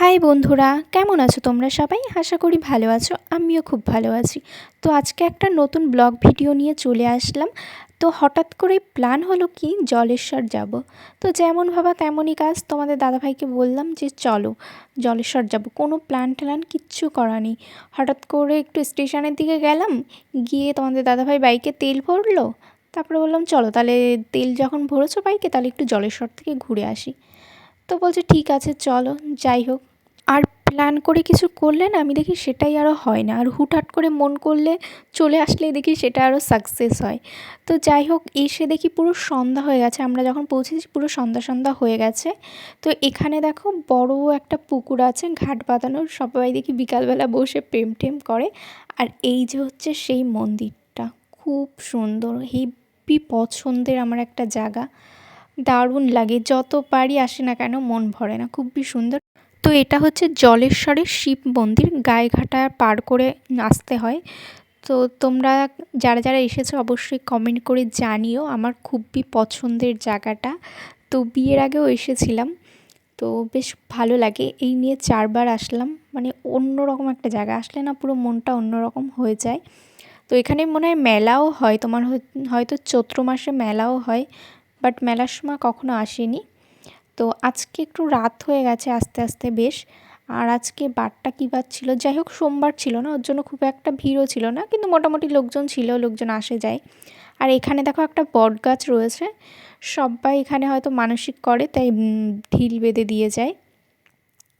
High বন্ধুরা, কেমন আছো তোমরা সবাই? আশা করি ভালো আছো, আমিও খুব ভালো আছি। তো আজকে একটা নতুন ব্লগ ভিডিও নিয়ে চলে আসলাম। তো হঠাৎ করে প্ল্যান হলো কি, জলেশ্বর যাব। তো যেমন ভাবা তেমনই কাজ, তোমাদের দাদাভাইকে বললাম যে চলো, জলেশ্বর যাব। কোনো প্ল্যান ট্যান কিচ্ছু করা নেই। হঠাৎ করে একটু স্টেশনের দিকে গেলাম, গিয়ে তোমাদের দাদাভাই বাইকে তেল ভরলো। তারপরে বললাম, চলো তাহলে তেল যখন ভরেছো বাইকে, তাহলে একটু জলেশ্বর থেকে ঘুরে আসি। তো বলছে, ঠিক আছে, চলো, যাই হোক। আর প্ল্যান করে কিছু করলে না, আমি দেখি সেটাই আরও হয় না। আর হুটহাট করে মন করলে চলে আসলে দেখি সেটা আরও সাকসেস হয়। তো যাই হোক, এসে দেখি পুরো সন্ধ্যা হয়ে গেছে। আমরা যখন পৌঁছেছি, পুরো সন্ধ্যা সন্ধ্যা হয়ে গেছে। তো এখানে দেখো, বড় একটা পুকুর আছে, ঘাট বাঁধানোর সবাই দেখি বিকালবেলা বসে প্রেম টেম করে। আর এই যে হচ্ছে সেই মন্দিরটা, খুব সুন্দর হেভি পছন্দের আমার একটা জায়গা। দারুণ লাগে, যত পারি আসে না কেন মন ভরে না, খুবই সুন্দর। তো এটা হচ্ছে জলেশ্বরের শিব মন্দির গায়েঘাটা পার করে আসতে হয়। তো তোমরা যারা যারা এসেছ অবশ্যই কমেন্ট করে জানিও আমার খুবই পছন্দের জায়গাটা। তো বিয়ের আগেও এসেছিলাম, তো বেশ ভালো লাগে। এই নিয়ে চারবার আসলাম মানে অন্যরকম একটা জায়গা, আসলে না পুরো মনটা অন্যরকম হয়ে যায়। তো এখানে মনে হয় মেলাও হয়, তোমার হয়তো চৈত্র মাসে মেলাও হয়। বাট মেলার সময় কখনো আসেনি। তো আজকে একটু রাত হয়ে গেছে আস্তে আস্তে বেশ। আর আজকে বারটা কী বার ছিল? যাই হোক, সোমবার ছিল না, ওর জন্য খুব একটা ভিড়ও ছিল না, কিন্তু মোটামুটি লোকজন ছিল, লোকজন আসে যায়। আর এখানে দেখো একটা বট গাছ রয়েছে, সবাই এখানে হয়তো মানসিক করে, তাই ঢিল বেঁধে দিয়ে যায়।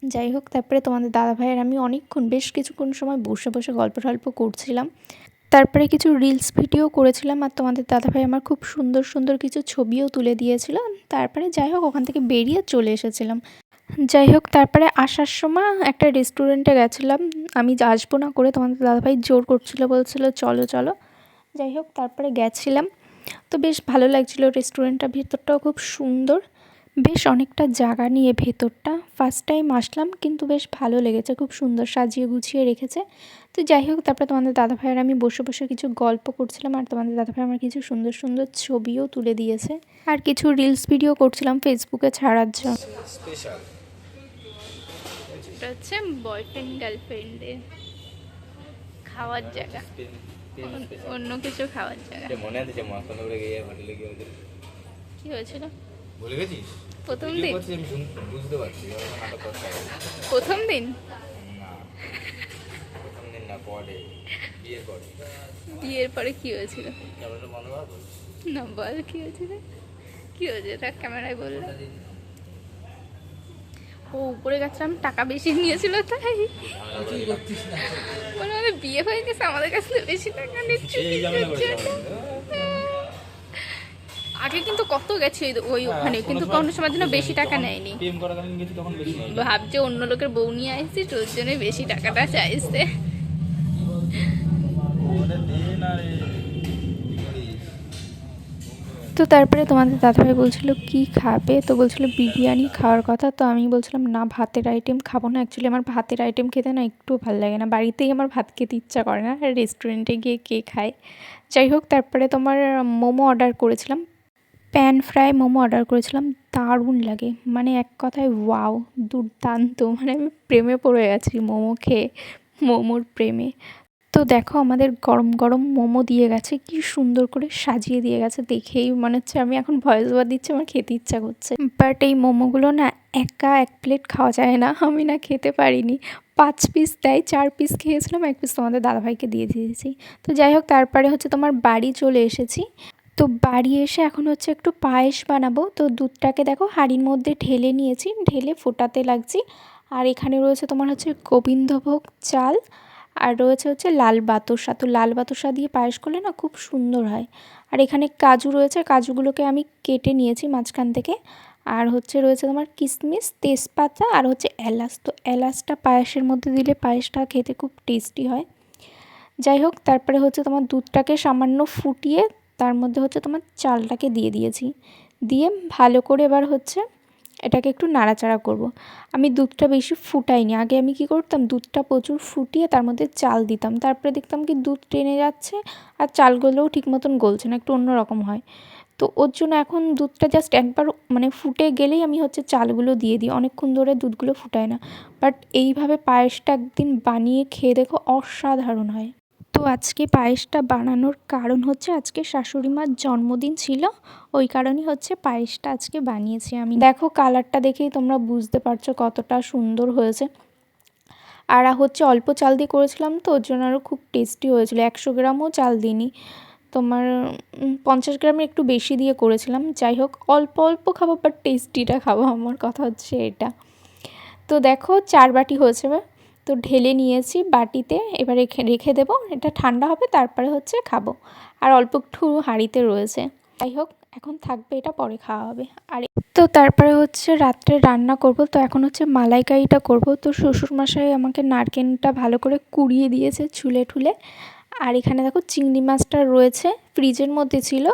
যাই হোক, তারপরে তোমাদের দাদা ভাইয়ের আমি অনেকক্ষণ, বেশ কিছুক্ষণ সময় বসে বসে গল্প টল্প করছিলাম। তারপরে কিছু রিলস ভিডিও করেছিলাম আর তোমাদের দাদাভাই আমার খুব সুন্দর সুন্দর কিছু ছবিও তুলে দিয়েছিল। তারপরে যাই হোক, ওখান থেকে বেরিয়ে চলে এসেছিলাম। যাই হোক, তারপরে আসার সময় একটা রেস্টুরেন্টে গেছিলাম। আমি আসব না করে তোমাদের দাদাভাই জোর করছিল, বলছিল, চলো চলো। যাই হোক, তারপরে গেছিলাম। তো বেশ ভালো লাগছিল রেস্টুরেন্টটা ভিতরটাও খুব সুন্দর। বেশ অনেকটা জায়গা নিয়ে ভেতরটা। ফার্স্ট টাইম আসলাম কিন্তু বেশ ভালো লেগেছে। খুব সুন্দর সাজিয়ে গুছিয়ে রেখেছে। তো যাই হোক তারপরে তোমাদের দাদা ভাইয়ের আমি বসে বসে কিছু গল্প করছিলাম আর তোমাদের দাদা ভাই আমার কিছু সুন্দর সুন্দর ছবিও তুলে দিয়েছে। আর কিছু রিলস ভিডিও করছিলাম ফেসবুকে ছাড়ার জন্য। এটা হচ্ছে বয়ফ্রেন্ড গার্লফ্রেন্ডের খাওয়ার জায়গা। অন্য কিছু খাওয়ার জায়গা। মনে আছে যে গিয়ে হোটেলে গিয়ে কি হয়েছিল? ভুলে গেছিস? প্রথম দিন। বুঝতে পারছি। প্রথম দিন? বিয়ের পরে। কি হয়েছিল? না বল কি হয়েছিল? কি হয়েছে? তার ক্যামেরায় বলল। ও উপরে গেছিলাম টাকা বেশি নিয়েছিল তাই। মনে বিয়ে হয়ে গেছে আমাদের কাছে বেশি টাকা নিচ্ছে আগে কিন্তু কত গেছে ওই- ওই ওখানে? কিন্তু কোনো সময় জন্য বেশি টাকা নেয়নি। ভাবছে অন্য লোকের বউ নিয়ে আসছি তোর জন্য বেশি টাকাটা চাইছে। তো তারপরে তোমাদের দাদাভাই বলছিল কি খাবে? তো বলছিল বিরিয়ানি খাওয়ার কথা। তো আমি বলছিলাম না ভাতের আইটেম খাব না। অ্যাকচুয়ালি আমার ভাতের আইটেম খেতে না একটু ভালো লাগে না। বাড়িতেই আমার ভাত খেতে ইচ্ছা করে না। রেস্টুরেন্টে গিয়ে কে খায়? যাই হোক তারপরে তোমার মোমো অর্ডার করেছিলাম। প্যান ফ্রাই মোমো অর্ডার করেছিলাম, দারুণ লাগে। মানে এক কথায় ওয়াও, দুর্দান্ত। মানে আমি প্রেমে পড়ে গেছি মোমো খেয়ে, মোমোর প্রেমে। তো দেখো আমাদের গরম গরম মোমো দিয়ে গেছে, কি সুন্দর করে সাজিয়ে দিয়ে গেছে দেখেই মনে হচ্ছে আমি এখন ভয়েস ওভার দিচ্ছি, আমার খেতে ইচ্ছা করছে। বাট এই মোমোগুলো না একা এক প্লেট খাওয়া যায় না, আমি না খেতে পারিনি। পাঁচ পিস দেয়, চার পিস খেয়েছিলাম, এক পিস তোমাদের দাদাভাইকে দিয়ে দিয়েছি। তো যাই হোক, তারপরে হচ্ছে তোমার বাড়ি চলে এসেছি। তো বাড়ি এসে এখন হচ্ছে একটু পায়েস বানাবো। তো দুধটাকে দেখো হাঁড়ির মধ্যে ঢেলে নিয়েছি, ঢেলে ফোটাতে লাগছি। আর এখানে রয়েছে তোমার হচ্ছে গোবিন্দভোগ চাল আর রয়েছে হচ্ছে লাল বাতাসা। তো লাল বাতাসা দিয়ে পায়েস করলে না খুব সুন্দর হয়। আর এখানে কাজু রয়েছে, কাজুগুলোকে আমি কেটে নিয়েছি মাঝখান থেকে। আর হচ্ছে রয়েছে তোমার কিশমিশ তেজপাতা আর হচ্ছে এলাচ। তো এলাচটা পায়েসের মধ্যে দিলে পায়েসটা খেতে খুব টেস্টি হয়। যাই হোক, তারপরে হচ্ছে তোমার দুধটাকে সামান্য ফুটিয়ে তার মধ্যে হচ্ছে তোমার চালটাকে দিয়ে দিয়েছি। দিয়ে ভালো করে এবার হচ্ছে এটাকে একটু নাড়াচাড়া করব। আমি দুধটা বেশি ফুটাইনি। আগে আমি কি করতাম, দুধটা প্রচুর ফুটিয়ে তার মধ্যে চাল দিতাম। তারপরে দেখতাম কি দুধ টেনে যাচ্ছে আর চালগুলোও ঠিক মতন গলছে না, একটু অন্যরকম হয়। তো ওর জন্য এখন দুধটা জাস্ট একবার মানে ফুটে গেলেই আমি হচ্ছে চালগুলো দিয়ে দিই। অনেকক্ষণ ধরে দুধগুলো ফুটায় না। বাট এইভাবে পায়েসটা একদিন বানিয়ে খেয়ে দেখো অসাধারণ হয়। তো আজকে পায়েসটা বানানোর কারণ হচ্ছে আজকে শাশুড়ি মার জন্মদিন ছিল, ওই কারণেই হচ্ছে পায়েসটা আজকে বানিয়েছি আমি। দেখো কালারটা দেখেই তোমরা বুঝতে পারছ কতটা সুন্দর হয়েছে। আর হচ্ছে অল্প চাল দিয়ে করেছিলাম তো, ওর জন্য আরও খুব টেস্টি হয়েছিল। একশো গ্রামও চাল দিইনি। তোমার পঞ্চাশ গ্রামের একটু বেশি দিয়ে করেছিলাম। যাই হোক, অল্প অল্প খাব বাট টেস্টিটা খাব। আমার কথা হচ্ছে এটা। তো দেখো চার বাটি হয়েছে তো ঢেলে নিয়েছি বাটিতে, এবার রেখে রেখে দেবো, এটা ঠান্ডা হবে, তারপরে হচ্ছে খাব। আর অল্প একটু হাঁড়িতে রয়েছে। যাই হোক, এখন থাকবে এটা, পরে খাওয়া হবে। আর তো তারপরে হচ্ছে রাত্রে রান্না করব, তো এখন হচ্ছে মালাইকারিটা করব। তো শ্বশুরমশাই আমাকে নারকেলটা ভালো করে কুড়িয়ে দিয়েছে ছুলে ঠুলে। আর এখানে দেখো চিংড়ি মাছটা রয়েছে, ফ্রিজের মধ্যে ছিল।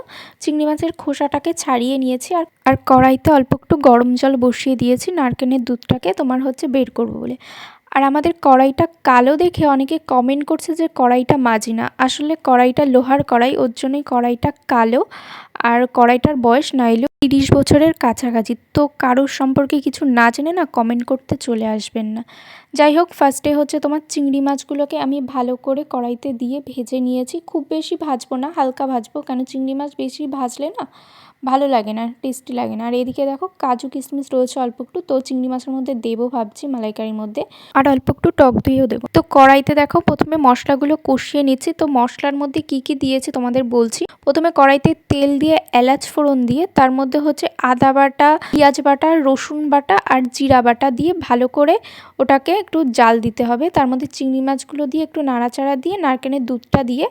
চিংড়ি মাছের খোসাটাকে ছাড়িয়ে নিয়েছি, আর আর কড়াইতে অল্প একটু গরম জল বসিয়ে দিয়েছি, নারকেলের দুধটাকে তোমার হচ্ছে বের করব বলে। আর আমাদের কড়াইটা কালো দেখে অনেকে কমেন্ট করছে যে কড়াইটা মাজি না। আসলে কড়াইটা লোহার কড়াই, ওর জন্যই কড়াইটা কালো। আর কড়াইটার বয়স না এলেও তিরিশ বছরের কাছাকাছি। তো কারোর সম্পর্কে কিছু না জেনে না কমেন্ট করতে চলে আসবেন না। যাই হোক ফার্স্টে হচ্ছে তোমার চিংড়ি মাছগুলোকে আমি ভালো করে কড়াইতে দিয়ে ভেজে নিয়েছি। খুব বেশি ভাজবো না, হালকা ভাজবো, কেন চিংড়ি মাছ বেশি ভাজলে না ভালো লাগে না টেস্টি লাগে না। আর এদিকে দেখো, কাজু কিশমিশ রয়েছে অল্প একটু, তো চিংড়ি মাছের মধ্যে দেবো ভাবছি মালাইকারির মধ্যে। আর অল্প একটু টক দইও দেবো। তো কড়াইতে দেখো, প্রথমে মশলাগুলো কষিয়ে নিচ্ছি। তো মশলার মধ্যে কি কি দিয়েছি তোমাদের বলছি। প্রথমে কড়াইতে তেল দিয়ে এলাচ ফোড়ন দিয়ে, তার মধ্যে হচ্ছে আদা বাটা, পেঁয়াজ বাটা, রসুন বাটা আর জিরা বাটা দিয়ে ভালো করে ওটাকে একটু জাল দিতে হবে। তার মধ্যে চিংড়ি মাছগুলো দিয়ে একটু নাড়াচাড়া দিয়ে, নারকেলের দুধটা দিয়ে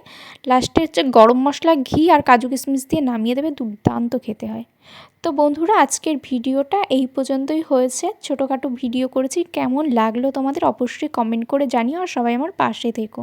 লাস্টে হচ্ছে গরম মশলা, ঘি আর কাজু কিশমিশ দিয়ে নামিয়ে দেবে, দুর্দান্ত খেতে হয়। তো বন্ধুরা, আজকের ভিডিওটা এই পর্যন্তই হয়েছে। ছোটোখাটো ভিডিও করেছি, কেমন লাগল তোমাদের অবশ্যই কমেন্ট করে জানিও আর সবাই আমার পাশে থেকো।